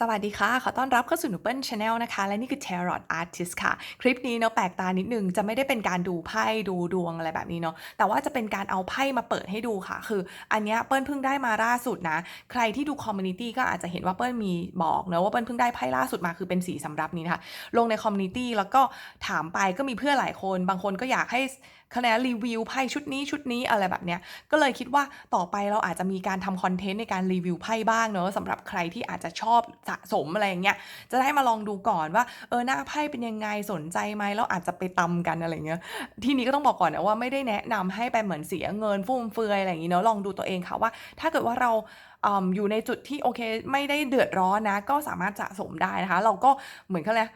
สวัสดีค่ะ ขอต้อนรับเข้าสู่หนูเปิ้ลชาแนลนะคะ และนี่คือ Tarot Artist ค่ะ คลิปนี้เนาะแปลกตานิดนึง จะไม่ได้เป็นการดูไพ่ดูดวงอะไรแบบนี้เนาะ แต่ว่าจะเป็นการเอาไพ่มาเปิดให้ดูค่ะ คืออันเนี้ยเปิ้ลเพิ่งได้มาล่าสุดนะ ใครที่ดูคอมมูนิตี้ก็อาจจะเห็นว่าเปิ้ลมีบอกเนาะว่าเปิ้ลเพิ่งได้ไพ่ล่าสุดมาคือเป็นสีสำรับนี้นะคะ ลงในคอมมูนิตี้แล้วก็ถามไปก็มีเพื่อนหลายคน บางคนก็อยากให้ คะแนนรีวิวไพ่ชุดนี้ชุดนี้อะไรแบบเนี้ยก็เลยคิดว่าต่อไปเราอาจจะมีการทำคอนเทนต์ในการรีวิวไพ่บ้างเนอะสำหรับใครที่อาจจะชอบสะสมอะไรอย่างเงี้ยจะได้มาลองดูก่อนว่าเออหน้าไพ่เป็นยังไงสนใจไหมแล้วอาจจะไปตำกันอะไรเงี้ยทีนี้ก็ต้องบอกก่อนนะว่าไม่ได้แนะนำให้ไปเหมือนเสียเงินฟุ่มเฟือยอะไรอย่างงี้เนาะลองดูตัวเองค่ะว่า ถ้าเกิดว่าเราอยู่ในจุดที่โอเคไม่ได้เดือดร้อนนะ ก็สามารถสะสมได้นะคะ เราก็เหมือนเขาเรีย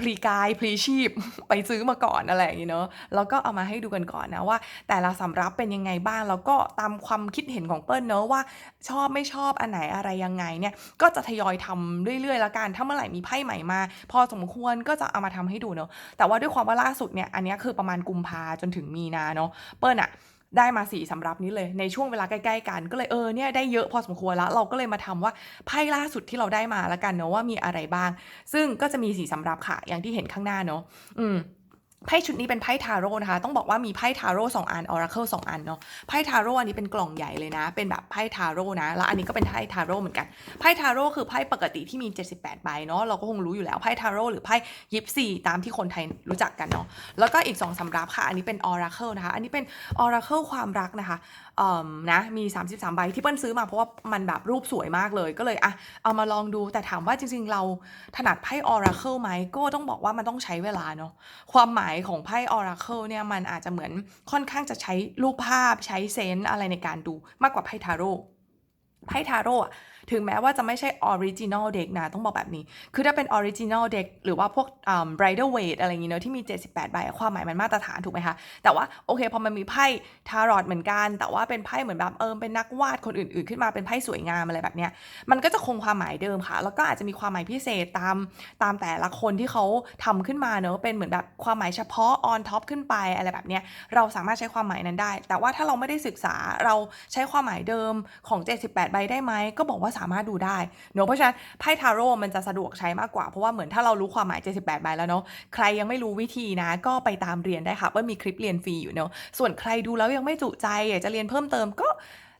พลีกายพลีชีพ ไปซื้อมาก่อนอะไรอย่างงี้เนาะแล้วก็เอามาให้ดูกันก่อนนะว่า แต่ละสำรับเป็นยังไงบ้างแล้วก็ตามความคิดเห็นของเปิ้ลเนอะว่า ชอบไม่ชอบอันไหนอะไรยังไงเนี่ยก็จะทยอยทำเรื่อยๆแล้วกันถ้าเมื่อไหร่มีไพ่ใหม่มา พอสมควรก็จะเอามาทำให้ดูเนอะแต่ว่าด้วยความว่าล่าสุดเนี่ยอันนี้คือประมาณกุมภาจนถึงมีนาเนาะเปิ้ลอะ ได้มาสีสำรับนี้เลยในช่วงเวลาใกล้ ๆ กัน ก็เลยเออเนี่ยได้เยอะพอสมควรแล้ว เราก็เลยมาทำว่าไพ่ล่าสุดที่เราได้มาแล้วกันเนาะว่ามีอะไรบ้าง ซึ่งก็จะมีสีสำรับค่ะอย่างที่เห็นข้างหน้าเนาะอืม ไพ่ชุดนี้เป็นไพ่ทาโร่นะคะ ต้องบอกว่ามีไพ่ทาโร่สองอันออราเคิลสองอันเนาะ ไพ่ทาโร่อันนี้เป็นกล่องใหญ่เลยนะ เป็นแบบไพ่ทาโร่นะ แล้วอันนี้ก็เป็นไพ่ทาโร่เหมือนกัน ไพ่ทาโร่คือไพ่ปกติที่มี 78 ใบเนาะ เราก็คงรู้อยู่แล้ว ไพ่ทาโร่หรือไพ่ยิปซีตามที่คนไทยรู้จักกันเนาะ แล้วก็อีก2สำรับค่ะ อันนี้เป็นออราเคิลนะคะ อันนี้เป็นออราเคิลความรักนะคะ นะมี 33 ใบที่เปิ้ลซื้อมาเพราะว่ามันแบบรูปสวยมากเลยก็เลยอะเอามาลองดูแต่ถามว่าจริง ๆ เราถนัดไพ่ออราเคิลไหมก็ต้องบอกว่ามันต้องใช้เวลาเนาะความหมายของไพ่ออราเคิลเนี่ยมันอาจจะเหมือนค่อนข้างจะใช้รูปภาพใช้เซนส์อะไรในการดูมากกว่าไพ่ทาโร่ไพ่ทาโร่อะ ถึงแม้ว่าจะไม่ใช่ออริจินอลเด็กนะ ต้องบอกแบบนี้ คือถ้าเป็นออริจินอลเด็กหรือว่าพวกอ่า bridal weight อะไรอย่างเงี้ยเนอะที่มี 78 ใบความหมายมันมาตรฐานถูกไหมคะ แต่ว่าโอเคพอมันมีไพ่ทารอตเหมือนกัน แต่ว่าเป็นไพ่เหมือนแบบเออเป็นนักวาดคนอื่น ๆ ขึ้นมาเป็นไพ่สวยงามอะไรแบบเนี้ยมันก็จะคงความหมายเดิมค่ะ แล้วก็อาจจะมีความหมายพิเศษตามตามแต่ละคนที่เขาทำขึ้นมาเนอะเป็นเหมือนแบบความหมายเฉพาะ on top ขึ้นไปอะไรแบบเนี้ยเราสามารถใช้ความหมายนั้นได้ แต่ว่าถ้าเราไม่ได้ศึกษาเราใช้ความหมายเดิมของ 78 ใบได้ไหมก็บอกว่าสามารถดูได้เนาะเพราะฉะนั้นไพ่ทาโร่มันจะสะดวกใช้มากกว่า เพราะว่าเหมือนถ้าเรารู้ความหมาย 78ใบแล้วเนาะใครยังไม่รู้วิธีนะ ก็ไปตามเรียนได้ค่ะว่ามีคลิปเรียนฟรีอยู่เนาะส่วนใครดูแล้วยังไม่จุใจอยากจะเรียนเพิ่มเติมก็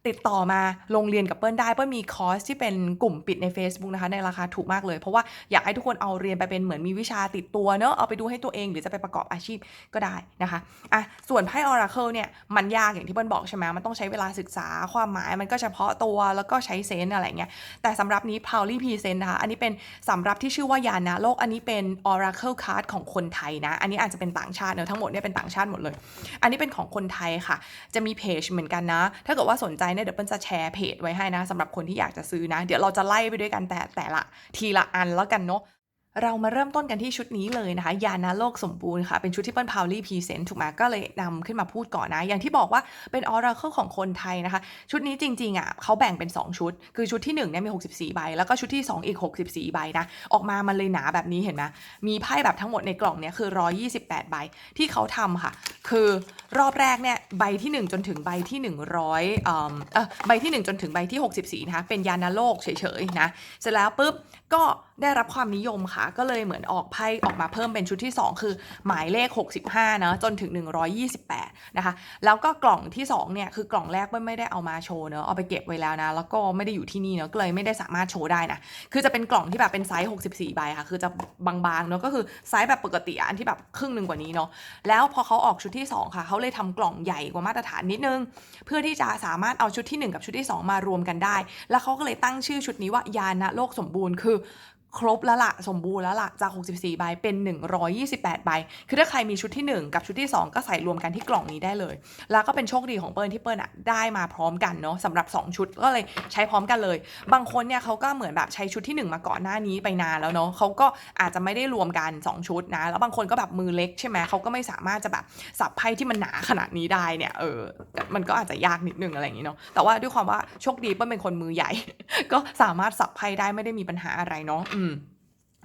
ติดต่อมาลงเรียนกับเปิ้ลได้ เปิ้ลมีคอร์สที่เป็นกลุ่มปิดใน Facebook นะคะ ในราคาถูกมากเลย เพราะว่าอยากให้ทุกคนเอาเรียนไปเป็นเหมือนมีวิชาติดตัวเนอะเอาไปดูให้ตัวเองหรือจะไปประกอบอาชีพก็ได้นะคะอะส่วนไพ่ออราเคิลเนี่ยมันยากอย่างที่เปิ้ลบอกใช่ไหมมันต้องใช้เวลาศึกษาความหมายมันก็เฉพาะตัวแล้วก็ใช้เซนอะไรเงี้ยแต่สำหรับนี้ p o w l y p r e s e n t นะคะอันนี้เป็นสำหรับที่ชื่อว่ายานะโลกอันนี้เป็น Oracle Card ของคนไทยนะ อันนี้อาจจะเป็นต่างชาติเนอะทั้งหมดเนี่ยเป็นต่างชาติหมดเลย อันนี้เป็นของคนไทยค่ะ จะมีเพจเหมือนกันนะ ถ้าเกิดว่าสนใจเนี่ยเดี๋ยวเปิ้ลจะแชร์เพจไว้ให้นะสำหรับคนที่อยากจะซื้อนะ เดี๋ยวเราจะไล่ไปด้วยกันแต่แต่ละทีละอันแล้วกันเนาะ เรามาเริ่มต้นกันที่ชุดนี้เลยนะคะ ยานาโลกสมบูรณ์ค่ะ เป็นชุดที่เปิ้ลพาวลี่พรีเซนต์ถูกไหมก็เลยนำขึ้นมาพูดก่อนนะ อย่างที่บอกว่าเป็นออราเคิลของคนไทยนะคะ ชุดนี้จริงๆอะเขาแบ่งเป็น 2 ชุด คือชุดที่1เนี่ยมี 64 ใบ แล้วก็ชุดที่ 2 อีก 64 ใบนะ ออกมามันเลยหนาแบบนี้เห็นไหมมีไพ่แบบทั้งหมดในกล่องเนี่ยคือ 128 ใบที่เขาทำค่ะ คือรอบแรกเนี่ยใบที่ 1 จนถึงใบที่100เอ่อเออใบที่ 1 จนถึงใบที่ 64นะคะเป็นยานาโลกเฉยๆนะเสร็จแล้วปุ๊บก็ได้รับความนิยมค่ะก็เลยเหมือนออกไพ่ออกมาเพิ่มเป็นชุดที่ 2 คือหมายเลข 65นะจนถึง 128 นะคะ แล้วก็กล่องที่2เนี่ยคือกล่องแรกไม่ได้เอามาโชว์เนอะเอาไปเก็บไว้แล้วนะ แล้วก็ไม่ได้อยู่ที่นี่เนอะก็เลยไม่ได้สามารถโชว์ได้นะ คือจะเป็นกล่องที่แบบเป็นไซส์ 64 ใบค่ะ คือจะบางๆเนอะก็คือไซส์แบบปกติอันที่แบบครึ่งหนึ่งกว่านี้เนาะแล้วพอเขาออกชุดที่ 2 ค่ะเขาเลยทำกล่องใหญ่กว่ามาตรฐานนิดนึง เพื่อที่จะสามารถเอาชุดที่ 1 กับชุดที่ 2 มารวมกันได้ แล้วเขาก็เลยตั้งชื่อชุดนี้ว่ายานะโลกสมบูรณ์คือ ครบแล้วละสมบูรณ์แล้วละจาก 64 ใบ เป็น 128 ใบ คือถ้าใครมีชุดที่ 1 กับชุดที่ 2 ก็ใส่รวมกันที่กล่องนี้ได้เลย แล้วก็เป็นโชคดีของเปิ้ลที่เปิ้ลอะได้มาพร้อมกันเนาะสำหรับ 2 ชุดก็เลยใช้พร้อมกันเลย บางคนเนี่ยเขาก็เหมือนแบบใช้ชุดที่ 1 มาก่อนหน้านี้ไปนานแล้วเนาะเขาก็อาจจะไม่ได้รวมกัน 2 ชุดนะ แล้วบางคนก็แบบมือเล็กใช่ไหมเขาก็ไม่สามารถจะแบบสับไพ่ที่มันหนาขนาดนี้ได้เนี่ยเออ มันก็อาจจะยากนิดนึงอะไรอย่างนี้เนาะ แต่ว่าด้วยความว่าโชคดีเปิ้ลเป็นคนมือใหญ่ ก็สามารถสับไพ่ได้ไม่ได้มีปัญหาอะไรเนาะอืม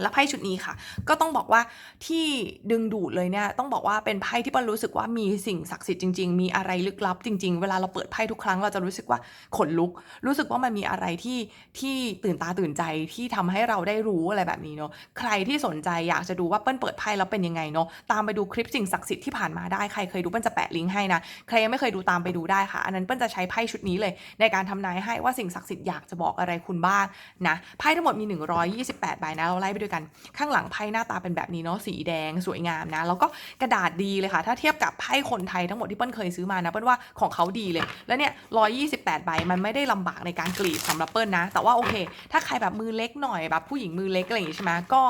และไพ่ชุดนี้ค่ะ ก็ต้องบอกว่าที่ดึงดูดเลยเนี่ยต้องบอกว่าเป็นไพ่ที่เปิ้ลรู้สึกว่ามีสิ่งศักดิ์สิทธิ์จริงๆ มีอะไรลึกลับจริง ๆ เวลาเราเปิดไพ่ทุกครั้งเราจะรู้สึกว่าขนลุก รู้สึกว่ามันมีอะไรที่ที่ตื่นตาตื่นใจที่ทำให้เราได้รู้อะไรแบบนี้เนาะใครที่สนใจอยากจะดูว่าเปิ้ลเปิดไพ่แล้วเป็นยังไงเนาะตามไปดูคลิปสิ่งศักดิ์สิทธิ์ที่ผ่านมาได้ใครเคยดูเปิ้ลจะแปะลิงก์ให้นะใครยังไม่เคยดูตามไปดูได้ค่ะ อันนั้นเปิ้ลจะใช้ไพ่ชุดนี้เลย ในการทำนายให้ว่าสิ่งศักดิ์สิทธิ์อยากจะบอกอะไรคุณบ้างนะไพ่ทั้งหมดมี 128ใบนะเราไล่ไปด้วยกัน ข้างหลังไพ่หน้าตาเป็นแบบนี้เนาะสีแดงสวยงามนะ แล้วก็กระดาษดีเลยค่ะ ถ้าเทียบกับไพ่คนไทยทั้งหมดที่เปิ้ลเคยซื้อมานะเปิ้ลว่าของเขาดีเลย แล้วเนี่ย128ใบมันไม่ได้ลำบากในการกรีดสำหรับเปิ้ลนะ แต่ว่าโอเค ถ้าใครแบบมือเล็กหน่อยแบบผู้หญิงมือเล็กอะไรอย่างงี้ใช่ไหมก็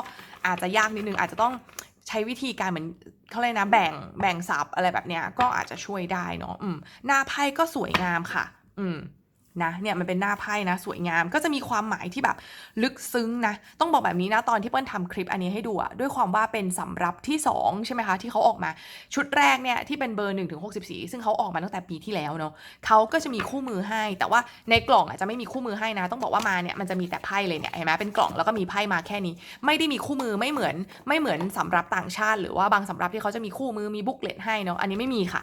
อาจจะยากนิดนึงอาจจะต้องใช้วิธีการเหมือนเขาเลยนะแบ่งแบ่งสับอะไรแบบเนี้ยก็อาจจะช่วยได้เนาะอืมหน้าไพ่ก็สวยงามค่ะ อืม นะเนี่ยมันเป็นหน้าไพ่นะสวยงามก็จะมีความหมายที่แบบลึกซึ้งนะต้องบอกแบบนี้นะตอนที่เปิ้ลทำคลิปอันนี้ให้ดูอะด้วยความว่าเป็นสำรับที่ 2 ใช่ไหมคะที่เขาออกมาชุดแรกเนี่ยที่เป็นเบอร์1นถึงหกซึ่งเขาออกมาตั้งแต่ปีที่แล้วเนาะเขาก็จะมีคู่มือให้ แต่ว่าในกล่องอะจะไม่มีคู่มือให้นะ ต้องบอกว่ามาเนี่ยมันจะมีแต่ไพ่เลยเนี่ยเห็นไหมเป็นกล่องแล้วก็มีไพ่มาแค่นี้ ไม่ได้มีคู่มือไม่เหมือนไม่เหมือนสำรับต่างชาติ หรือว่าบางสำรับที่เขาจะมีคู่มือมีบุ๊กเลตให้เนาะอันนี้ไม่มีค่ะ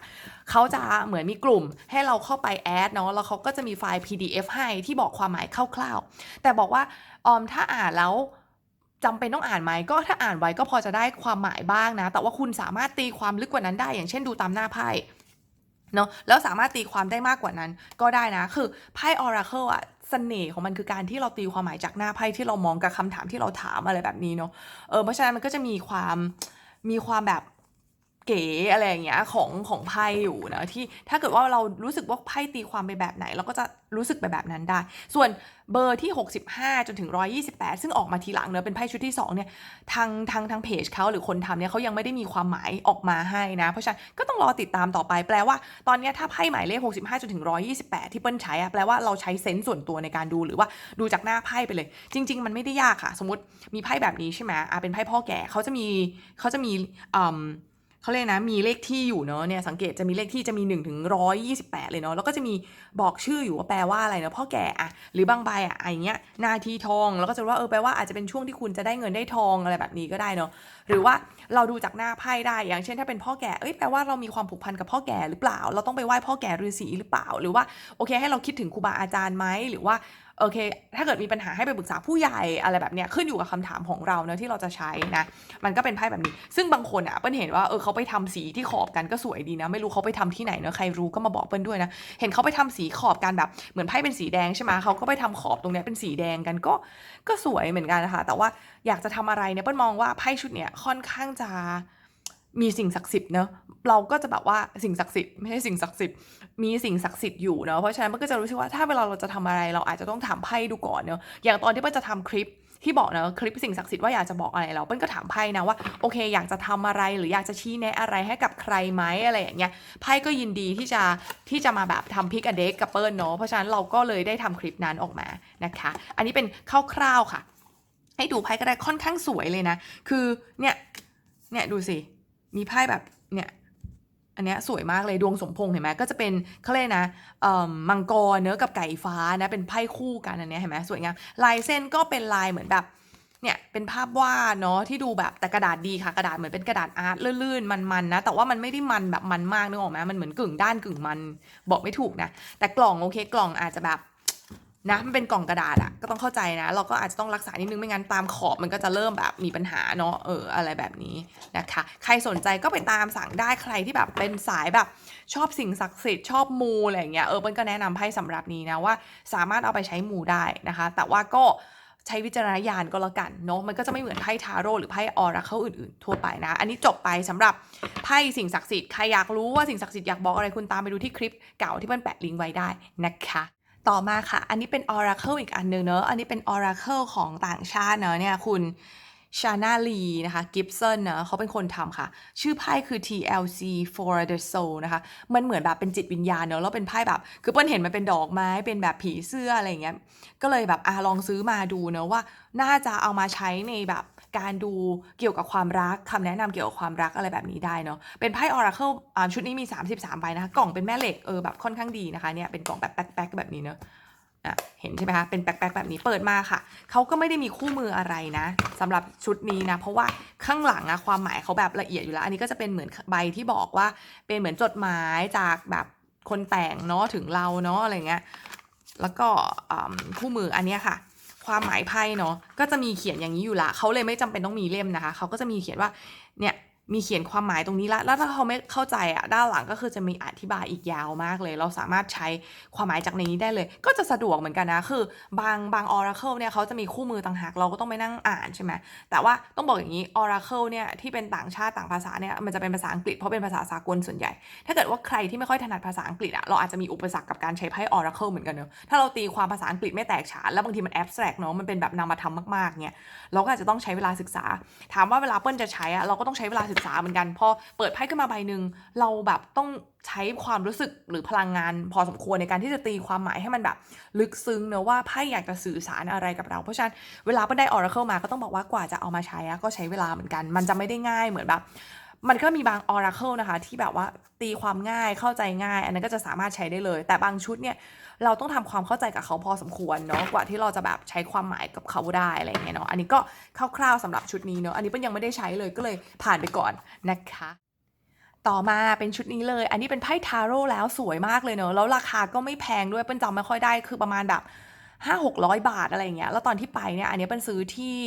เขาจะเหมือนมีกลุ่มให้เราเข้าไปแอดเนาะแล้วเขาก็จะมีไฟล์ PDF ให้ที่บอกความหมายคร่าวๆ แต่บอกว่าออมถ้าอ่านแล้วจำเป็นต้องอ่านไหมก็ถ้าอ่านไว้ก็พอจะได้ความหมายบ้างนะ แต่ว่าคุณสามารถตีความลึกกว่านั้นได้ อย่างเช่นดูตามหน้าไพ่เนาะแล้วสามารถตีความได้มากกว่านั้นก็ได้นะ คือไพ่ Oracle อะเสน่ห์ของมันคือการที่เราตีความหมายจากหน้าไพ่ที่เรามองกับคำถามที่เราถามอะไรแบบนี้เนาะเออเพราะฉะนั้นมันก็จะมีความมีความแบบ เก๋อะไรอย่างเงี้ยของของไพ่อยู่นะที่ถ้าเกิดว่าเรารู้สึกว่าไพ่ตีความไปแบบไหน เราก็จะรู้สึกไปแบบนั้นได้ ส่วนเบอร์ที่ 65 จนถึง 128 ซึ่งออกมาทีหลังเนอะเป็นไพ่ชุดที่ 2 เนี่ยทางทางทางเพจเขาหรือคนทำเนี่ยเขายังไม่ได้มีความหมายออกมาให้นะ เพราะฉะนั้นก็ต้องรอติดตามต่อไปแปลว่า ตอนนี้ถ้าไพ่หมายเลข 65 จนถึง 128 ที่เปิ้ลใช้อะแปลว่าเราใช้เซนส์ส่วนตัวในการดูหรือว่าดูจากหน้าไพ่ไปเลย จริง ๆ มันไม่ได้ยากค่ะ สมมติมีไพ่แบบนี้ใช่ไหมอะเป็นไพ่พ่อแก่เขาจะมีเขาจะมีอืม เขาเรียกนะมีเลขที่อยู่เนาะเนี่ยสังเกตจะมีเลขที่จะมี1ถึง128 เลยเนาะแล้วก็จะมีบอกชื่ออยู่ว่าแปลว่าอะไรเนาะพ่อแก่อะหรือบางใบอะอะอเงี้ยนาทีทองแล้วก็จะรู้ว่าเออแปลว่าอาจจะเป็นช่วงที่คุณจะได้เงินได้ทองอะไรแบบนี้ก็ได้เนาะหรือว่าเราดูจากหน้าไพ่ได้อย่างเช่นถ้าเป็นพ่อแก่เอ้ยแปลว่าเรามีความผูกพันกับพ่อแก่หรือเปล่า เราต้องไปไหว้พ่อแก่ฤาษีหรือเปล่า หรือว่าโอเคให้เราคิดถึงครูบาอาจารย์ไหมหรือว่า โอเค ถ้าเกิดมีปัญหาให้ไปปรึกษาผู้ใหญ่อะไรแบบเนี้ยขึ้นอยู่กับคำถามของเราเนอะที่เราจะใช้นะ มันก็เป็นไพ่แบบนี้ ซึ่งบางคนอะเปิ้ลเห็นว่าเออเขาไปทำสีที่ขอบกันก็สวยดีนะ ไม่รู้เขาไปทำที่ไหนเนอะใครรู้ก็มาบอกเปิ้ลด้วยนะ เห็นเขาไปทำสีขอบกันแบบเหมือนไพ่เป็นสีแดงใช่ไหมเขาก็ไปทำขอบตรงเนี้ยเป็นสีแดงกันก็ก็สวยเหมือนกันนะคะแต่ว่าอยากจะทำอะไรเนี่ยเปิ้ลมองว่าไพ่ชุดเนี้ยค่อนข้างจะ มีสิ่งศักดิ์สิทธิ์เนอะเราก็จะแบบว่าสิ่งศักดิ์สิทธิ์ไม่ใช่สิ่งศักดิ์สิทธิ์มีสิ่งศักดิ์สิทธิ์อยู่เนาะเพราะฉะนั้นมันก็จะรู้สึกว่าถ้าเวลาเราจะทำอะไร เราอาจจะต้องถามไพ่ดูก่อนเนาะอย่างตอนที่เปิ้ลจะทำคลิปที่บอกนะคลิปสิ่งศักดิ์สิทธิ์ว่าอยากจะบอกอะไรเราเปิ้ลก็ถามไพ่นะว่าโอเค อยากจะทำอะไรหรืออยากจะชี้แนะอะไรให้กับใครไหมอะไรอย่างเงี้ยไพ่ก็ยินดีที่จะที่จะมาแบบทำพิกอเด็กกับเปิ้ลเนาะเพราะฉะนั้นเราก็เลยได้ทำคลิปนั้นออกมานะคะ อันนี้เป็นคร่าวๆค่ะ ให้ดูไพ่ก็ได้ค่อนข้างสวยเลยนะ คือเนี่ยเนี่ยดูสิ มีไพ่แบบเนี่ยอันเนี้ยสวยมากเลยดวงสมพงษ์เห็นไหมก็จะเป็นเขาเรียกนะเอ่อมังกรเนื้อกับไก่ฟ้านะเป็นไพ่คู่กันอันเนี้ยเห็นไหมสวยงามลายเส้นก็เป็นลายเหมือนแบบเนี่ยเป็นภาพวาดเนาะที่ดูแบบแต่กระดาษดีค่ะกระดาษเหมือนเป็นกระดาษอาร์ตลื่นๆมันๆนะแต่ว่ามันไม่ได้มันแบบมันมากนึกออกไหมมันเหมือนกึ่งด้านกึ่งมันบอกไม่ถูกนะแต่กล่องโอเคกล่องอาจจะแบบ นะมันเป็นกล่องกระดาษอะก็ต้องเข้าใจนะ เราก็อาจจะต้องรักษานิดนึงไม่งั้นตามขอบมันก็จะเริ่มแบบมีปัญหาเนาะเอออะไรแบบนี้นะคะ ใครสนใจก็ไปตามสั่งได้ใครที่แบบเป็นสายแบบชอบสิ่งศักดิ์สิทธิ์ชอบมูอะไรอย่างเงี้ยเออเปิ้ลก็แนะนำให้สำหรับนี้นะว่าสามารถเอาไปใช้มูได้นะคะ แต่ว่าก็ใช้วิจารณญาณก็แล้วกันเนาะมันก็จะไม่เหมือนไพ่ทาโร่หรือไพ่ออราเคิลอื่นๆ ทั่วไปนะ อันนี้จบไปสำหรับไพ่สิ่งศักดิ์สิทธิ์ใครอยากรู้ว่าสิ่งศักดิ์สิทธิ์อยากบอกอะไรคุณตามไปดูที่คลิปเก่าที่เปิ้ลแปะลิงก์ไว้ได้นะคะ ต่อมาค่ะ อันนี้เป็น Oracle อีกอันหนึงเนอะอันนี้เป็น Oracle ของต่างชาติเนอะเนี่ยคุณชานาลีนะคะกิฟสันเนอะเขาเป็นคนทำค่ะ ชื่อไพ่คือ TLC for the soul นะคะ มันเหมือนแบบเป็นจิตวิญญาณเนอะแล้วเป็นไพ่แบบ คือเปิ้ลเห็นมันเป็นดอกไม้เป็นแบบผีเสื้ออะไรเงี้ย ก็เลยแบบอะลองซื้อมาดูเนอะว่า น่าจะเอามาใช้ในแบบ การดูเกี่ยวกับความรักคำแนะนำเกี่ยวกับความรักอะไรแบบนี้ได้เนาะเป็นไพ่ Oracle อ่าชุดนี้มี 33ใบนะคะ กล่องเป็นแม่เหล็กเออแบบค่อนข้างดีนะคะเนี่ยเป็นกล่องแบบแป๊กๆแบบนี้เนาะอะเห็นใช่ไหมคะ เป็นแป๊กๆแบบนี้เปิดมาค่ะ เขาก็ไม่ได้มีคู่มืออะไรนะสำหรับชุดนี้นะ เพราะว่าข้างหลังอะความหมายเขาแบบละเอียดอยู่แล้ว อันนี้ก็จะเป็นเหมือนใบที่บอกว่า เป็นเหมือนจดหมายจากแบบคนแต่งเนาะถึงเราเนาะอะไรเงี้ย แล้วก็คู่มืออันนี้ค่ะ ความหมายไพ่เนาะก็จะมีเขียนอย่างนี้อยู่ละเขาเลยไม่จำเป็นต้องมีเล่มนะคะเขาก็จะมีเขียนว่าเนี่ย มีเขียนความหมายตรงนี้ละ แล้วถ้าเขาไม่เข้าใจอะด้านหลังก็คือจะมีอธิบายอีกยาวมากเลย เราสามารถใช้ความหมายจากในนี้ได้เลย ก็จะสะดวกเหมือนกันนะ คือบางบาง Oracle เนี่ยเขาจะมีคู่มือต่างหาก เราก็ต้องไปนั่งอ่านใช่ไหม แต่ว่าต้องบอกอย่างนี้ Oracle เนี่ยที่เป็นต่างชาติต่างภาษาเนี่ยมันจะเป็นภาษาอังกฤษเพราะเป็นภาษาสากลส่วนใหญ่ ถ้าเกิดว่าใครที่ไม่ค่อยถนัดภาษาอังกฤษอะเราอาจจะมีอุปสรรคกับการใช้ไพ่ Oracle เหมือนกันเนอะ ถ้าเราตีความภาษาอังกฤษไม่แตกฉานแล้วบางทีมัน abstract เนอะมันเป็นแบบนามธรรมมากๆเนี่ยเราก็อาจจะต้องใช้เวลาศึกษา ถามว่าเวลาเปิ้ลจะใช้อะเราก็ต้องใช้เวลาศึกษาเหมือนกัน พอเปิดไพ่ขึ้นมาใบหนึ่งเราแบบต้องใช้ความรู้สึกหรือพลังงาน พอสมควรในการที่จะตีความหมายให้มันแบบ ลึกซึ้งเนอะว่าไพ่อยากจะสื่อสารอะไรกับเรา เพราะฉะนั้นเวลาเพิ่งได้ออร์เคิลมาก็ต้องบอกว่ากว่าจะเอามาใช้ก็ใช้เวลาเหมือนกัน มันจะไม่ได้ง่ายเหมือนแบบ มันก็มีบาง Oracle นะคะ ที่แบบว่าตีความง่ายเข้าใจง่าย อันนั้นก็จะสามารถใช้ได้เลย แต่บางชุดเนี่ย เราต้องทำความเข้าใจกับเขาพอสมควรเนาะกว่าที่เราจะแบบใช้ความหมายกับเขาได้อะไรเงี้ยเนาะอันนี้ก็คร่าวๆสำหรับชุดนี้เนาะอันนี้เปิ้ลยังไม่ได้ใช้เลยก็เลยผ่านไปก่อนนะคะต่อมาเป็นชุดนี้เลย อันนี้เป็นไพ่ทาโร่แล้วสวยมากเลยเนอะแล้วราคาก็ไม่แพงด้วยเปิ้ลจำไม่ค่อยได้คือประมาณแบบห้าหกร้อยบาทอะไรเงี้ย แล้วตอนที่ไปเนี่ย อันนี้เป็นซื้อที่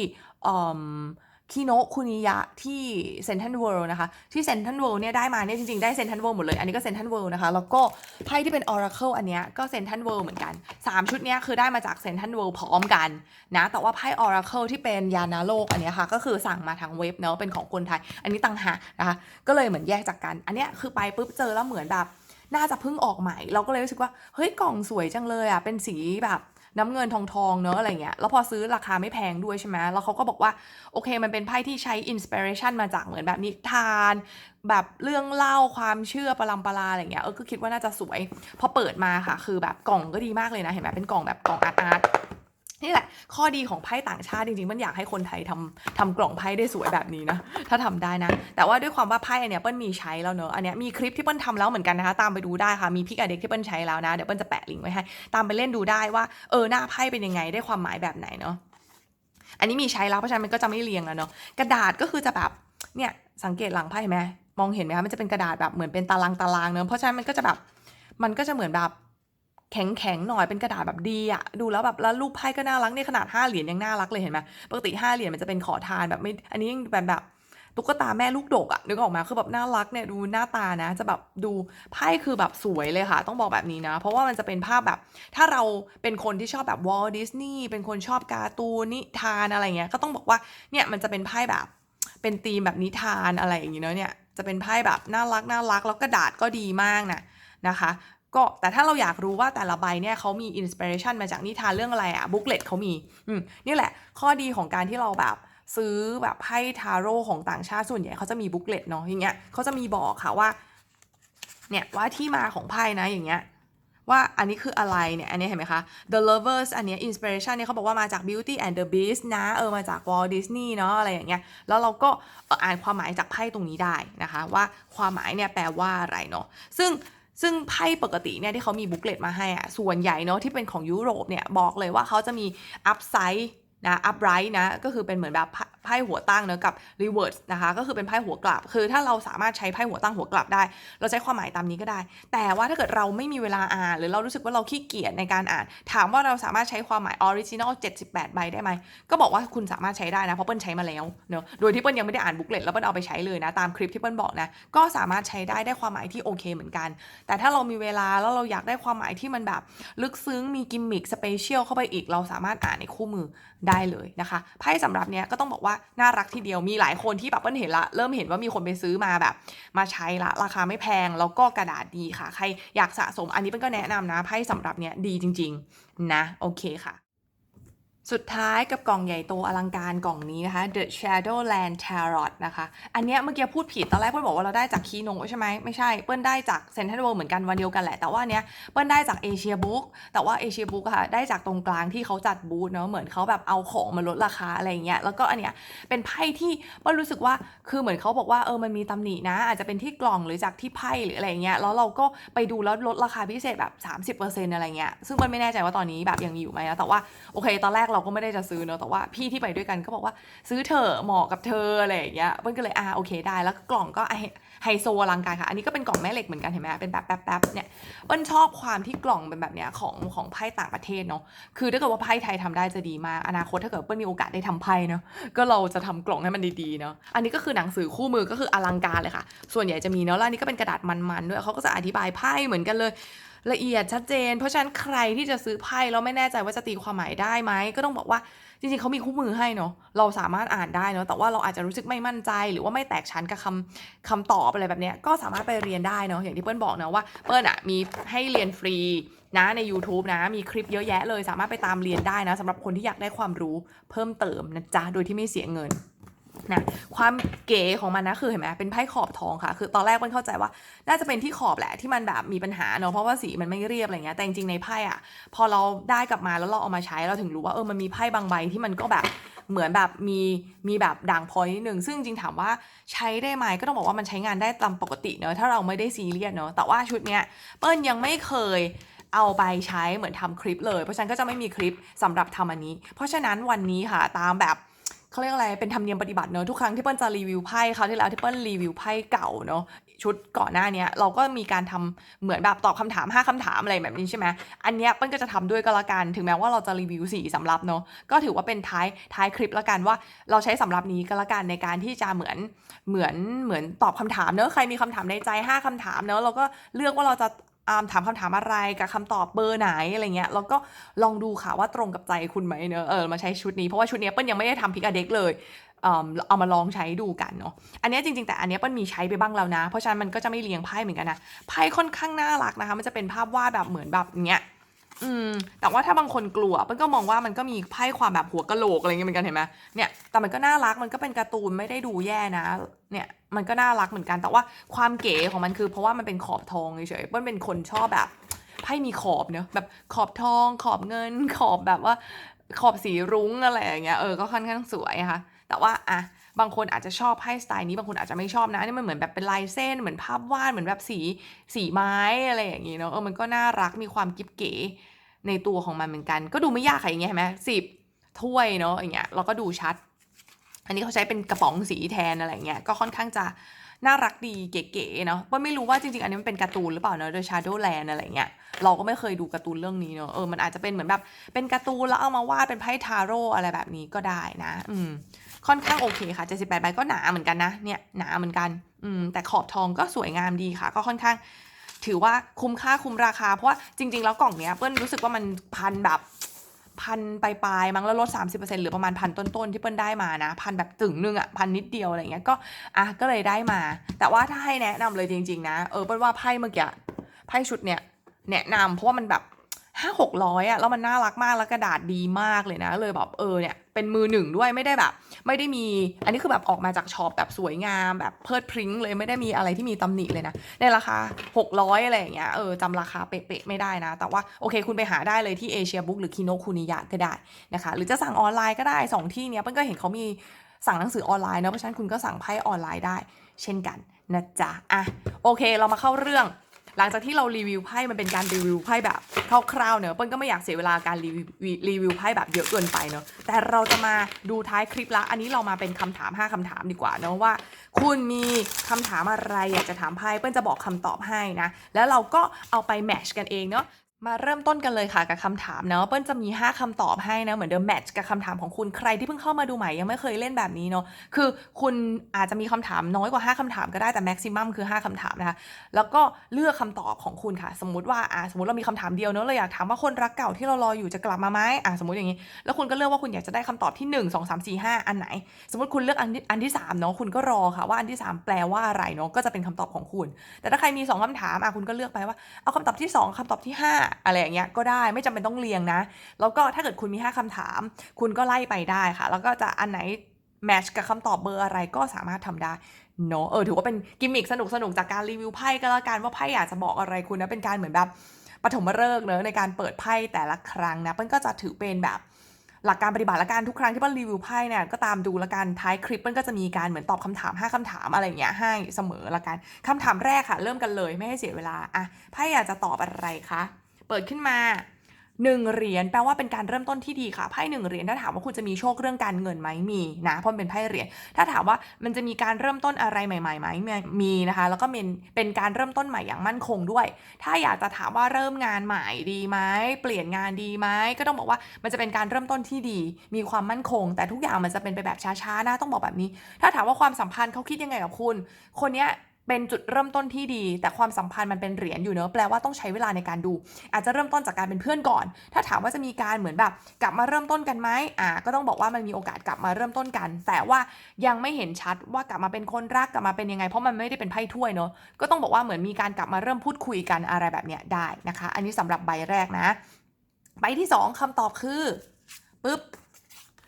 คิโนะคุนิยะที่เซนทันเวิลด์นะคะ ที่เซนทันเวิลด์เนี่ยได้มาเนี่ยจริงๆ ได้เซนทันเวิลด์หมดเลย อันนี้ก็เซนทันเวิลด์นะคะ แล้วก็ไพ่ที่เป็น Oracle อันเนี้ยก็เซนทันเวิลด์เหมือนกัน 3 ชุดเนี้ยคือได้มาจากเซนทันเวิลด์พร้อมกันนะ แต่ว่าไพ่ Oracle ที่เป็นยานาโลกอันเนี้ยค่ะก็คือสั่งมาทางเว็บเนาะเป็นของคนไทย อันนี้ต่างหากนะคะก็เลยเหมือนแยกจากกัน อันเนี้ยคือไปปุ๊บเจอแล้วเหมือนแบบน่าจะเพิ่งออกใหม่ เราก็เลยรู้สึกว่าเฮ้ยกล่องสวยจังเลยอะเป็นสีแบบ น้ำเงินทองทองเนอะอะไรเงี้ยแล้วพอซื้อราคาไม่แพงด้วยใช่ไหมแล้วเขาก็บอกว่าโอเคมันเป็นไพ่ที่ใช้อินสปิเรชันมาจากเหมือนแบบนิทาน แบบเรื่องเล่าความเชื่อประลัมปลาอะไรเงี้ยเออก็คิดว่าน่าจะสวย พอเปิดมาค่ะ คือแบบกล่องก็ดีมากเลยนะเห็นไหมเป็นกล่องแบบกล่องอาร์ตอาร์ต นี่แหละ ข้อดีของไพ่ต่างชาติจริงๆ มันอยากให้คนไทยทำทำกล่องไพ่ได้สวยแบบนี้นะ ถ้าทำได้นะ แต่ว่าด้วยความว่าไพ่อันเนี้ยเปิ้ลมีใช้แล้วเนอะอันเนี้ยมีคลิปที่เปิ้ลทำแล้วเหมือนกันนะคะ ตามไปดูได้ค่ะ มีพิกอเด็กที่เปิ้ลใช้แล้วนะ เดี๋ยวเปิ้ลจะแปะลิงก์ไว้ให้ ตามไปเล่นดูได้ว่า เออหน้าไพ่เป็นยังไง ได้ความหมายแบบไหนเนาะ อันนี้มีใช้แล้วเพราะฉะนั้นมันก็จะไม่เรียงแล้วเนาะ กระดาษก็คือจะแบบ เนี่ยสังเกตหลังไพ่ไหมมองเห็นไหมคะ มันจะเป็นกระดาษแบบเหมือนเป็นตารางตารางเนอะเพราะฉะนั้นมันก็จะแบบ มันก็จะเหมือนแบบ แข็งแข็งๆหน่อยเป็นกระดาษแบบดีอะดูแล้วแบบแล้วรูปไพ่ก็น่ารักเนี่ยขนาดห้าเหรียญยังน่ารักเลยเห็นไหมปกติห้าเหรียญมันจะเป็นขอทานแบบไม่อันนี้ยังแบบแบบตุ๊กตาแม่ลูกดกอะนึกออกมาคือแบบน่ารักเนี่ยดูหน้าตานะ จะแบบดูไพ่คือแบบสวยเลยค่ะ ต้องบอกแบบนี้นะ เพราะว่ามันจะเป็นภาพแบบ ถ้าเราเป็นคนที่ชอบแบบวอลดิสนีย์เป็นคนชอบการ์ตูนนิทานอะไรเงี้ยก็ต้องบอกว่าเนี่ยมันจะเป็นไพ่แบบ เป็นธีมแบบนิทานอะไรอย่างเงี้เนาะเนี่ยจะเป็นไพ่แบบน่ารักน่ารักแล้วกระดาษก็ดีมากนะนะคะ ก็แต่ถ้าเราอยากรู้ว่าแต่ละใบเนี่ยเขามีอินสปิเรชันมาจากนิทานเรื่องอะไรอะบุ๊กเลตเขามีอืมนี่แหละ ข้อดีของการที่เราแบบซื้อแบบไพ่ทาโร่ของต่างชาติส่วนใหญ่เขาจะมีบุ๊กเลตเนาะอย่างเงี้ยเขาจะมีบอกค่ะว่าเนี่ยว่าที่มาของไพ่นะอย่างเงี้ยว่าอันนี้คืออะไรเนี่ย อันนี้เห็นไหมคะ The Lovers อันเนี้ย inspiration เนี่ยเขาบอกว่ามาจาก Beauty and the Beast นะ เออ มาจาก Walt Disney เนาะอะไรอย่างเงี้ย แล้วเราก็อ่านความหมายจากไพ่ตรงนี้ได้นะคะ ว่าความหมายเนี่ยแปลว่าอะไรเนาะ ซึ่ง ซึ่งไพ่ปกติเนี่ยที่เขามีบุ๊กเลตมาให้อะส่วนใหญ่เนาะที่เป็นของยุโรปเนี่ยบอกเลยว่าเขาจะมีอัพไซด์ นะ upright นะก็คือเป็นเหมือนแบบไพ่หัวตั้งเนอะกับ reverse นะคะก็คือเป็นไพ่หัวกลับ คือถ้าเราสามารถใช้ไพ่หัวตั้งหัวกลับได้ เราใช้ความหมายตามนี้ก็ได้ แต่ว่าถ้าเกิดเราไม่มีเวลาอ่าน หรือเรารู้สึกว่าเราขี้เกียจในการอ่าน ถามว่าเราสามารถใช้ความหมาย original 78 ใบได้ไหม ก็บอกว่าคุณสามารถใช้ได้นะเพราะเปิ้ลใช้มาแล้วเนอะโดยที่เปิ้ลยังไม่ได้อ่านบุ๊กเลตแล้วเปิ้ลเอาไปใช้เลยนะตามคลิปที่เปิ้ลบอกนะก็สามารถใช้ได้ได้ความหมายที่โอเคเหมือนกัน แต่ถ้าเรามีเวลาแล้วเราอยากได้ความหมายที่มันแบบ ลึกซึ้งมีกิมมิคสเปเชียลเข้าไปอีกเราสามารถอ่านในคู่มือ ได้เลยนะคะไพ่สำหรับเนี้ยก็ต้องบอกว่าน่ารักทีเดียวมีหลายคนที่แบบเปิ้ลเห็นละเริ่มเห็นว่ามีคนไปซื้อมาแบบ มาใช้ละราคาไม่แพงแล้วก็กระดาษดีค่ะ ใครอยากสะสมอันนี้เปิ้ลก็แนะนำนะไพ่สำหรับเนี้ยดีจริง ๆ นะโอเคค่ะ สุดท้ายกับกล่องใหญ่โตอลังการกล่องนี้นะคะ The Shadowland Tarot นะคะ อันเนี้ยเมื่อกี้พูดผิดตอนแรกเปิ้ลบอกว่าเราได้จากคีโนใช่ไหมไม่ใช่ เปิ้ลได้จากเซนทรัลเวิลด์เหมือนกันวันเดียวกันแหละ แต่ว่าเนี้ยเปิ้ลได้จากเอเชียบุ๊กแต่ว่าเอเชียบุ๊กค่ะได้จากตรงกลางที่เขาจัดบูธเนาะเหมือนเขาแบบเอาของมาลดราคาอะไรอย่างเงี้ยแล้วก็อันเนี้ยเป็นไพ่ที่เปิ้ลรู้สึกว่าคือเหมือนเขาบอกว่าเออมันมีตำหนินะ อาจจะเป็นที่กล่องหรือจากที่ไพ่หรืออะไรเงี้ยแล้วเราก็ไปดูแล้วลดราคาพิเศษแบบ 30%อะไรเงี้ยซึ่งเปิ้ลไม่แน่ใจว่าตอนนี้แบบยังมีอยู่ไหมนะแต่ว่าโอเคตอนแรกเราก็ไม่ได้จะซื้อเนอะแต่ว่าพี่ที่ไปด้วยกันก็บอกว่าซื้อเถอะเหมาะกับเธออะไรอย่างเงี้ยเปิ้ลก็เลยอ่าโอเคได้แล้วกล่องก็ไฮโซอลังการค่ะ อันนี้ก็เป็นกล่องแม่เหล็กเหมือนกันเห็นไหมเป็นแบบแป๊บๆเนี่ยเปิ้ลชอบความที่กล่องเป็นแบบเนี้ยของของไพ่ต่างประเทศเนาะคือถ้าเกิดว่าไพ่ไทยทำได้จะดีมากอนาคตถ้าเกิดเปิ้ลมีโอกาสได้ทำไพ่เนาะก็เราจะทำกล่องให้มันดีๆเนาะอันนี้ก็คือหนังสือคู่มือก็คืออลังการเลยค่ะ ส่วนใหญ่จะมีเนาะแล้วนนี้ก็เป็นกระดาษมันๆด้วยเขาก็จะอธิบายไพ่เหมือนกันเลย ละเอียดชัดเจน เพราะฉะนั้นใครที่จะซื้อไพ่แล้วไม่แน่ใจว่าจะตีความหมายได้ไหมก็ต้องบอกว่าจริงๆเขามีคู่มือให้เนาะเราสามารถอ่านได้เนาะแต่ว่าเราอาจจะรู้สึกไม่มั่นใจ หรือว่าไม่แตกชั้นกับคำคำตอบอะไรแบบเนี้ยก็สามารถไปเรียนได้เนาะอย่างที่เปิ้ลบอกเนาะว่าเปิ้ลอะมีให้เรียนฟรีนะใน YouTube นะมีคลิปเยอะแยะเลยสามารถไปตามเรียนได้นะสำหรับคนที่อยากได้ความรู้เพิ่มเติมนะจ๊ะโดยที่ไม่เสียเงิน นะความเก๋ของมันนะคือเห็นไหมเป็นไพ่ขอบทองค่ะ คือตอนแรกมันเข้าใจว่า น่าจะเป็นที่ขอบแหละที่มันแบบมีปัญหาเนาะเพราะว่าสีมันไม่เรียบอะไรเงี้ยแต่จริงๆในไพ่อะพอเราได้กลับมาแล้วเราเอามาใช้เราถึงรู้ว่าเออมันมีไพ่บางใบที่มันก็แบบเหมือนแบบมีมีแบบด่างพอยนิดนึงซึ่งจริงถามว่าใช้ได้ไหมก็ต้องบอกว่ามันใช้งานได้ตามปกติเนาะถ้าเราไม่ได้ซีเรียสเนาะแต่ว่าชุดเนี้ยเปิ้ลยังไม่เคยเอาไปใช้เหมือนทำคลิปเลย เพราะฉะนั้นก็จะไม่มีคลิปสำหรับทำอันนี้ เพราะฉะนั้นวันนี้ค่ะตามแบบ เขาเรียกอะไรเป็นธรรมเนียมปฏิบัติเนอะทุกครั้งที่เปิ้ลจะรีวิวไพ่คราวที่แล้วที่เปิ้ลรีวิวไพ่เก่าเนอะชุดก่อนหน้านี้เราก็มีการทำเหมือนแบบตอบคำถาม 5คำถามอะไรแบบนี้ใช่ไหมอันเนี้ยเปิ้ลก็จะทำด้วยก็แล้วกัน ถึงแม้ว่าเราจะรีวิวสีสำรับเนอะก็ถือว่าเป็นท้ายท้ายคลิปแล้วกันว่า เราใช้สำรับนี้ก็แล้วกันในการที่จะเหมือนเหมือนเหมือนตอบคำถามเนอะใครมีคำถามในใจ 5คำถามเนอะเราก็เลือกว่าเราจะ ถามคำถามอะไรกับคำตอบเบอร์ไหนอะไรเงี้ยแล้วก็ลองดูค่ะว่าตรงกับใจคุณไหมเนอะเออมาใช้ชุดนี้เพราะว่าชุดนี้เปิ้ลยังไม่ได้ทำพิกอเด็กเลยเออเอามาลองใช้ดูกันเนาะ อันนี้จริงๆ แต่อันนี้เปิ้ลมีใช้ไปบ้างแล้วนะ เพราะฉะนั้นมันก็จะไม่เรียงไพ่เหมือนกันนะ ไพ่ค่อนข้างน่ารักนะคะ มันจะเป็นภาพวาดแบบเหมือนแบบเนี้ย อืมแต่ว่าถ้าบางคนกลัวเปิ้ลก็มองว่ามันก็มีไพ่ความแบบหัวกะโหลกอะไรเงี้ยเหมือนกันเห็นไหมเนี่ยแต่มันก็น่ารักมันก็เป็นการ์ตูนไม่ได้ดูแย่นะ เนี่ยมันก็น่ารักเหมือนกันแต่ว่าความเก๋ของมันคือ เพราะว่ามันเป็นขอบทองเฉยๆเปิ้ลเป็นคนชอบแบบไพ่มีขอบเนอะแบบขอบทอง ขอบเงิน ขอบแบบว่า ขอบสีรุ้งอะไรอย่างเงี้ยเออก็ค่อนข้างสวยอะค่ะ แต่ว่าอะ บางคนอาจจะชอบไพ่สไตล์นี้บางคนอาจจะไม่ชอบนะอันนี่มันเหมือนแบบเป็นลายเส้นเหมือนภาพวาดเหมือนแบบสีสีไม้อะไรอย่างงี้เนาะเออมันก็น่ารักมีความกิ๊บเก๋ในตัวของมันเหมือนกัน ก็ดูไม่ยากค่ะอย่างเงี้ยเห็นไหมสิบถ้วยเนาะอย่างเงี้ยเราก็ดูชัด อันนี้เขาใช้เป็นกระป๋องสีแทนอะไรเงี้ยก็ค่อนข้างจะน่ารักดีเก๋ๆเนาะว่าไม่รู้ว่าจริงๆ อันนี้มันเป็นการ์ตูนหรือเปล่าเนาะ The Shadowland อะไรเงี้ยเราก็ไม่เคยดูการ์ตูนเรื่องนี้เนาะเออมันอาจจะเป็นเหมือนแบบเป็นการ์ตูนแล้วเอามาวาดเป็นไพ่ทาโร่อะไรแบบนี้ก็ได้นะ อืม ค่อนข้างโอเคค่ะ 78 ใบก็หนาเหมือนกันนะ เนี่ยหนาเหมือนกัน อืม แต่ขอบทองก็สวยงามดีค่ะ ก็ค่อนข้างถือว่าคุ้มค่าคุ้มราคา เพราะว่าจริง ๆ แล้วกล่องเนี้ยเปิ้ลรู้สึกว่ามันพันแบบพันปลายๆมั้งแล้วลด 30%เหรือประมาณพันต้นๆที่เปิ้ลได้มานะ พันแบบถึงนึงอะพันนิดเดียวอะไรเงี้ยก็อะก็เลยได้มา แต่ว่าถ้าให้แนะนำเลยจริง ๆ นะ เออเปิ้ลว่าไพ่เมื่อกี้ไพ่ชุดเนี้ยแนะนำเพราะว่ามันแบบ ห้าหกร้อยอะแล้วมันน่ารักมากแล้วกระดาษดีมากเลยนะ เลยแบบเออเนี่ยเป็นมือหนึ่งด้วยไม่ได้แบบ ไม่ได้มีอันนี้คือแบบออกมาจากช็อปแบบสวยงาม แบบเพิดพริ้งเลยไม่ได้มีอะไรที่มีตำหนิเลยนะ ในราคา 600 อะไรอย่างเงี้ยเออจำราคาเป๊ะๆไม่ได้นะ แต่ว่าโอเคคุณไปหาได้เลยที่เอเชียบุ๊กหรือคิโนคุนิยะก็ได้นะคะ หรือจะสั่งออนไลน์ก็ได้ 2 ที่เนี้ยเปิ้ลก็เห็นเขามีสั่งหนังสือออนไลน์เนะเพราะฉะนั้นคุณก็สั่งไพ่ออนไลน์ได้ เช่นกันนะจ๊ะอะโอเค เรามาเข้าเรื่อง หลังจากที่เรารีวิวไพ่มันเป็นการรีวิวไพ่แบบคร่าวๆเนอะเปิ้ลก็ไม่อยากเสียเวลาการรีวิวรีวิวไพ่แบบเยอะเกินไปเนอะแต่เราจะมาดูท้ายคลิปละอันนี้เรามาเป็นคำถาม 5คำถามดีกว่าเนอะว่า คุณมีคำถามอะไรอยากจะถามไพ่เปิ้ลจะบอกคำตอบให้นะแล้วเราก็เอาไปแมชกันเองเนาะ มาเริ่มต้นกันเลยค่ะกับคำถามเนาะเปิ้ลจะมี 5คำตอบให้นะเหมือนเดิมแมทช์กับคำถามของคุณใครที่เพิ่งเข้ามาดูใหม่ยังไม่เคยเล่นแบบนี้เนาะคือคุณอาจจะมีคำถามน้อยกว่า 5คำถามก็ได้แต่แม็กซิมัมคือ 5คำถามนะคะแล้วก็เลือกคำตอบของคุณค่ะ สมมติว่าอ่าสมมติเรามีคำถามเดียวเนาะเราอยากถามว่าคนรักเก่าที่เรารออยู่จะกลับมาไหมอ่าสมมติอย่างนี้แล้วคุณก็เลือกว่าคุณอยากจะได้คำตอบที่ 1 2 3 4 5 อันไหน สมมติคุณเลือกอันที่อันที่3เนาะคุณก็รอค่ะว่าอันที่ 3 แปลว่าอะไรเนาะก็จะเป็นคำตอบของคุณ แต่ถ้าใครมี 2คำถามอะคุณก็เลือกไปว่าเอาคำตอบที่ 2คำตอบที่ 5อะไรอย่างเงี้ยก็ได้ไม่จำเป็นต้องเรียงนะ แล้วก็ถ้าเกิดคุณมี 5คำถาม คุณก็ไล่ไปได้ค่ะ แล้วก็จะอันไหนแมชกับคำตอบเบอร์อะไรก็สามารถทำได้เนาะเออถือว่าเป็นกิมมิคสนุกสนุกๆจากการรีวิวไพ่ก็แล้วกันว่าไพ่อยากจะบอกอะไรคุณนะเป็นการเหมือนแบบปฐมฤกษ์เนอะในการเปิดไพ่แต่ละครั้งนะเปิ้ลก็จะถือเป็นแบบหลักการปฏิบัติละกันทุกครั้งที่เปิ้ลรีวิวไพ่เนี่ยก็ตามดูละกันท้ายคลิปเปิ้ลก็จะมีการเหมือนตอบคำถาม 5คำถามอะไรอย่างเงี้ยให้เสมอละกันคำถามแรกค่ะ เริ่มกันเลยไม่ให้เสียเวลาอะไพ่อยากจะตอบอะไรคะ เปิดขึ้นมาหนึ่งเหรียญแปลว่าเป็นการเริ่มต้นที่ดีค่ะไพ่หนึ่งเหรียญถ้าถามว่าคุณจะมีโชคเรื่องการเงินไหมมีนะเพราะเป็นไพ่เหรียญถ้าถามว่ามันจะมีการเริ่มต้นอะไรใหม่ๆไหมมีมีนะคะ แล้วก็เป็นเป็นการเริ่มต้นใหม่อย่างมั่นคงด้วย ถ้าอยากจะถามว่าเริ่มงานใหม่ดีไหมเปลี่ยนงานดีไหมก็ต้องบอกว่ามันจะเป็นการเริ่มต้นที่ดี มีความมั่นคง แต่ทุกอย่างมันจะเป็นไปแบบช้าๆนะต้องบอกแบบนี้ ถ้าถามว่าความสัมพันธ์เขาคิดยังไงกับคุณ คนเนี้ย เป็นจุดเริ่มต้นที่ดี แต่ความสัมพันธ์มันเป็นเหรียญอยู่เนอะแปลว่าต้องใช้เวลาในการดู อาจจะเริ่มต้นจากการเป็นเพื่อนก่อน ถ้าถามว่าจะมีการเหมือนแบบ กลับมาเริ่มต้นกันไหมอ่าก็ต้องบอกว่ามันมีโอกาสกลับมาเริ่มต้นกัน แต่ว่ายังไม่เห็นชัดว่ากลับมาเป็นคนรักกลับมาเป็นยังไง เพราะมันไม่ได้เป็นไพ่ถ้วยเนอะก็ต้องบอกว่าเหมือนมีการกลับมาเริ่มพูดคุยกันอะไรแบบเนี้ยได้นะคะ อันนี้สำหรับใบแรกนะใบที่สองคำตอบคือปึ๊บ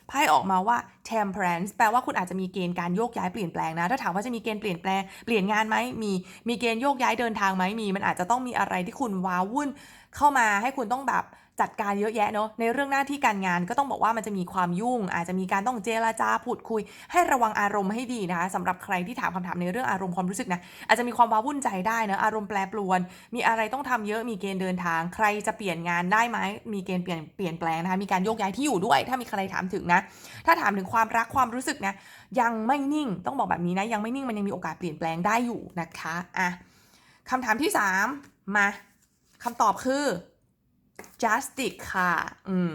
ไพ่ออกมาว่า temperance แปลว่าคุณอาจจะมีเกณฑ์การโยกย้ายเปลี่ยนแปลงนะ ถ้าถามว่าจะมีเกณฑ์เปลี่ยนแปลง เปลี่ยนงานไหมมี มีเกณฑ์โยกย้ายเดินทางไหมมี มันอาจจะต้องมีอะไรที่คุณว้าวุ่นเข้ามาให้คุณต้องแบบ จัดการเยอะแยะเนาะในเรื่องหน้าที่การงานก็ต้องบอกว่ามันจะมีความยุ่ง อาจจะมีการต้องเจรจาพูดคุย ให้ระวังอารมณ์ให้ดีนะคะสำหรับใครที่ถามคำถามในเรื่องอารมณ์ความรู้สึกนะอาจจะมีความว้าวุ่นใจได้นะอารมณ์แปรปรวน มีอะไรต้องทำเยอะมีเกณฑ์เดินทาง ใครจะเปลี่ยนงานได้ไหมมีเกณฑ์เปลี่ยนเปลี่ยนแปลงนะคะมีการโยกย้ายที่อยู่ด้วย ถ้ามีใครถามถึงนะ ถ้าถามถึงความรักความรู้สึกนะยังไม่นิ่งต้องบอกแบบนี้นะยังไม่นิ่งมันยังมีโอกาสเปลี่ยนแปลงได้อยู่นะคะอะคำถามที่ 3 มาคำตอบคือ justice ค่ะ อืม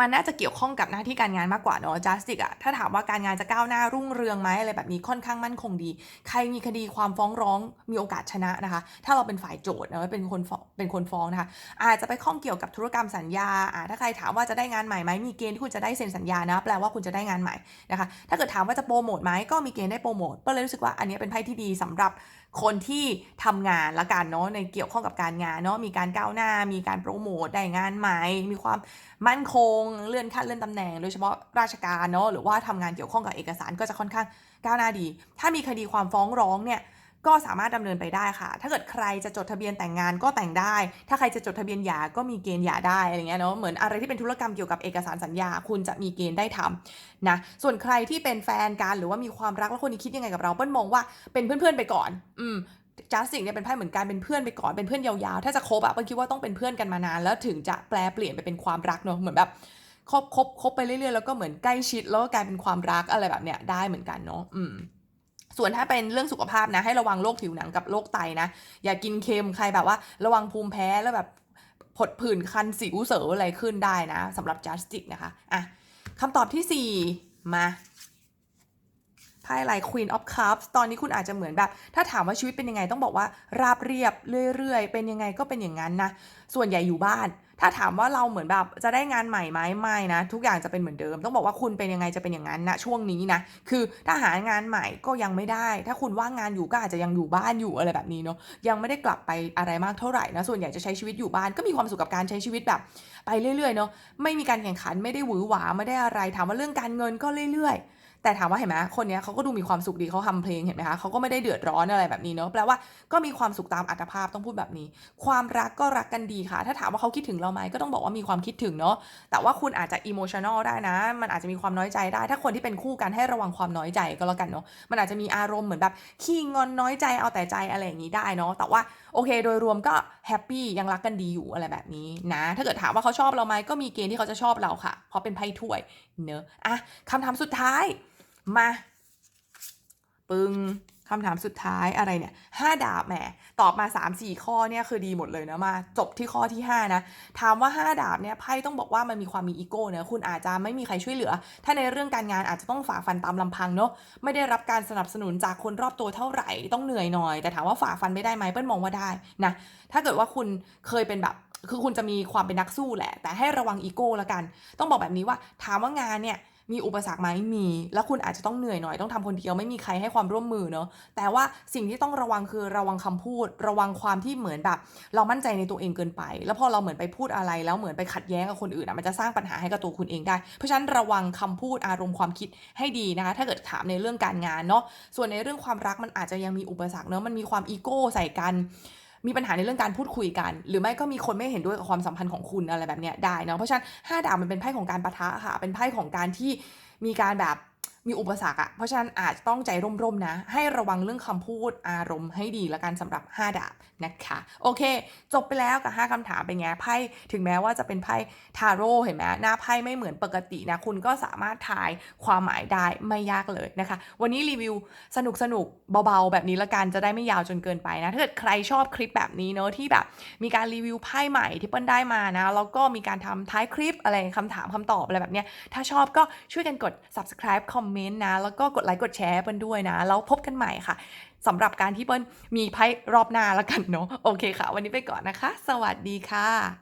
มันน่าจะเกี่ยวข้องกับหน้าที่การงานมากกว่าเนอะ justice อะถ้าถามว่าการงานจะก้าวหน้ารุ่งเรืองไหมอะไรแบบนี้ค่อนข้างมั่นคงดี ใครมีคดีความฟ้องร้องมีโอกาสชนะนะคะ ถ้าเราเป็นฝ่ายโจทย์นะเป็นคนฟ้องเป็นคนฟ้องนะคะ อาจจะไปข้องเกี่ยวกับธุรกรรมสัญญาอ่าถ้าใครถามว่าจะได้งานใหม่ไหมมีเกณฑ์ที่คุณจะได้เซ็นสัญญานะ แปลว่าคุณจะได้งานใหม่นะคะ ถ้าเกิดถามว่าจะโปรโมทไหมก็มีเกณฑ์ได้โปรโมท ก็เลยรู้สึกว่าอันนี้เป็นไพ่ที่ดีสำหรับ คนที่ทำงานละกันเนาะในเกี่ยวข้องกับการงานเนาะมีการก้าวหน้า มีการโปรโมทได้งานใหม่ มีความมั่นคงเลื่อนขั้นเลื่อนตำแหน่ง โดยเฉพาะราชการเนาะหรือว่าทำงานเกี่ยวข้องกับเอกสารก็จะค่อนข้างก้าวหน้าดี ถ้ามีคดีความฟ้องร้องเนี่ย ก็สามารถดำเนินไปได้ค่ะ ถ้าเกิดใครจะจดทะเบียนแต่งงานก็แต่งได้ ถ้าใครจะจดทะเบียนหย่าก็มีเกณฑ์หย่าได้อะไรเงี้ยเนาะ เหมือนอะไรที่เป็นธุรกรรมเกี่ยวกับเอกสารสัญญา คุณจะมีเกณฑ์ได้ทำนะ ส่วนใครที่เป็นแฟนกันหรือว่ามีความรักแล้วคนนี้คิดยังไงกับเราเปิ้ลมองว่าเป็นเพื่อนๆไปก่อน อืมจัสติกเนี่ยเป็นไพ่เหมือนกันเป็นเพื่อนไปก่อนเป็นเพื่อนยาวๆ ถ้าจะคบอะเปิ้ลคิดว่าต้องเป็นเพื่อนกันมานาน แล้วถึงจะแปลเปลี่ยนไปเป็นความรักเนาะเหมือนแบบคบคบคบไปเรื่อยๆแล้วก็เหมือนใกล้ชิดแล้วก็กลายเป็นความรักอะไรแบบเนี้ยได้เหมือนกันเนาะอืม ส่วนถ้าเป็นเรื่องสุขภาพนะให้ระวังโรคผิวหนังกับโรคไตนะ อย่ากินเค็มใครแบบว่า ระวังภูมิแพ้แล้วแบบผดผื่นคันสิวเสออะไรขึ้นได้นะสำหรับ justice นะคะอะคำตอบที่ 4 มาไพ่อะไร Queen of Cups ตอนนี้คุณอาจจะเหมือนแบบ ถ้าถามว่าชีวิตเป็นยังไงต้องบอกว่า ราบเรียบเรื่อยๆ เป็นยังไงก็เป็นอย่างนั้นนะ ส่วนใหญ่อยู่บ้าน ถ้าถามว่าเราเหมือนแบบจะได้งานใหม่ไหมไม่นะ ทุกอย่างจะเป็นเหมือนเดิม ต้องบอกว่าคุณเป็นยังไงจะเป็นอย่างนั้นนะช่วงนี้นะ คือถ้าหางานใหม่ก็ยังไม่ได้ ถ้าคุณว่างงานอยู่ก็อาจจะยังอยู่บ้านอยู่อะไรแบบนี้เนาะยังไม่ได้กลับไปอะไรมากเท่าไหร่นะ ส่วนใหญ่จะใช้ชีวิตอยู่บ้านก็มีความสุขกับการใช้ชีวิตแบบ ไปเรื่อยๆเนาะไม่มีการแข่งขันไม่ได้หวือหวาไม่ได้อะไรถามว่าเรื่องการเงินก็เรื่อยๆ แต่ถามว่าเห็นไหมคนเนี้ยเขาก็ดูมีความสุขดีเขาทำเพลงเห็นไหมคะเขาก็ไม่ได้เดือดร้อนอะไรแบบนี้เนาะแปลว่าก็มีความสุขตามอัตภาพต้องพูดแบบนี้ ความรักก็รักกันดีค่ะ ถ้าถามว่าเขาคิดถึงเราไหมก็ต้องบอกว่ามีความคิดถึงเนาะแต่ว่าคุณอาจจะอิโมชันอลได้นะ มันอาจจะมีความน้อยใจได้ ถ้าคนที่เป็นคู่กันให้ระวังความน้อยใจก็แล้วกันเนาะมันอาจจะมีอารมณ์เหมือนแบบขี้งอนน้อยใจเอาแต่ใจอะไรอย่างนี้ได้เนาะแต่ว่าโอเค โดยรวมก็แฮปปี้ยังรักกันดีอยู่อะไรแบบนี้นะถ้าเกิดถามว่าเขาชอบเราไหมก็มีเกณฑ์ที่เขาจะชอบเราค่ะ เพราะเป็นไพ่ถ้วยเนอะอะคำถามสุดท้าย มาปึ้งคำถามสุดท้ายอะไรเนี่ยห้าดาบแหมตอบมา 3 4 ข้อเนี่ยคือดีหมดเลยนะมาจบที่ข้อที่ 5 นะ ถามว่า 5 ดาบเนี่ยไพ่ต้องบอกว่ามันมีความมีอีโก้เนะคุณอาจจะไม่มีใครช่วยเหลือ ถ้าในเรื่องการงานอาจจะต้องฝ่าฟันตามลำพังเนาะไม่ได้รับการสนับสนุนจากคนรอบตัวเท่าไหร่ต้องเหนื่อยหน่อย แต่ถามว่าฝ่าฟันไม่ได้ไหมเปิ้ลมองว่าได้นะถ้าเกิดว่าคุณเคยเป็นแบบคือคุณจะมีความเป็นนักสู้แหละ แต่ให้ระวังอีโก้ละกัน ต้องบอกแบบนี้ว่าถามว่างานเนี่ย มีอุปสรรคไหมมี แล้วคุณอาจจะต้องเหนื่อยหน่อยต้องทำคนเดียวไม่มีใครให้ความร่วมมือเนอะแต่ว่าสิ่งที่ต้องระวังคือระวังคำพูด ระวังความที่เหมือนแบบ เรามั่นใจในตัวเองเกินไป แล้วพอเราเหมือนไปพูดอะไร แล้วเหมือนไปขัดแย้งกับคนอื่นอะมันจะสร้างปัญหาให้กับตัวคุณเองได้ เพราะฉะนั้นระวังคำพูดอารมณ์ความคิดให้ดีนะคะ ถ้าเกิดถามในเรื่องการงานเนาะส่วนในเรื่องความรักมันอาจจะยังมีอุปสรรคเนอะมันมีความอีโก้ใส่กัน มีปัญหาในเรื่องการพูดคุยกัน หรือไม่ก็มีคนไม่เห็นด้วยกับความสัมพันธ์ของคุณอะไรแบบเนี้ยได้เนาะเพราะฉะนั้นห้าดาบมันเป็นไพ่ของการปะทะค่ะเป็นไพ่ของการที่มีการแบบ มีอุปสรรคอะเพราะฉะนั้นอาจจะต้องใจร่มๆนะ ให้ระวังเรื่องคำพูดอารมณ์ให้ดีละกันสำหรับ 5 ดาบนะคะ โอเค จบไปแล้วกับ 5คำถามเป็นไงไพ่ถึงแม้ว่าจะเป็นไพ่ทาโร่เห็นไหมหน้าไพ่ไม่เหมือนปกตินะ คุณก็สามารถทายความหมายได้ไม่ยากเลยนะคะ วันนี้รีวิวสนุกสนุกๆเบาๆ แบบนี้ละกันจะได้ไม่ยาวจนเกินไปนะถ้าเกิดใครชอบคลิปแบบนี้เนอะที่แบบ มีการรีวิวไพ่ใหม่ที่เปิ้ลได้มานะแล้วก็มีการทำท้ายคลิปอะไรคำถามคำตอบอะไรแบบเนี้ยถ้าชอบก็ช่วยกันกด subscribe คอมเมนต์นะ แล้วก็กดไลค์กดแชร์เปิ้ลด้วยนะ แล้วพบกันใหม่ค่ะสำหรับการที่เปิ้ลมีไพ่รอบหน้าแล้วกันเนาะโอเคค่ะ วันนี้ไปก่อนนะคะ สวัสดีค่ะ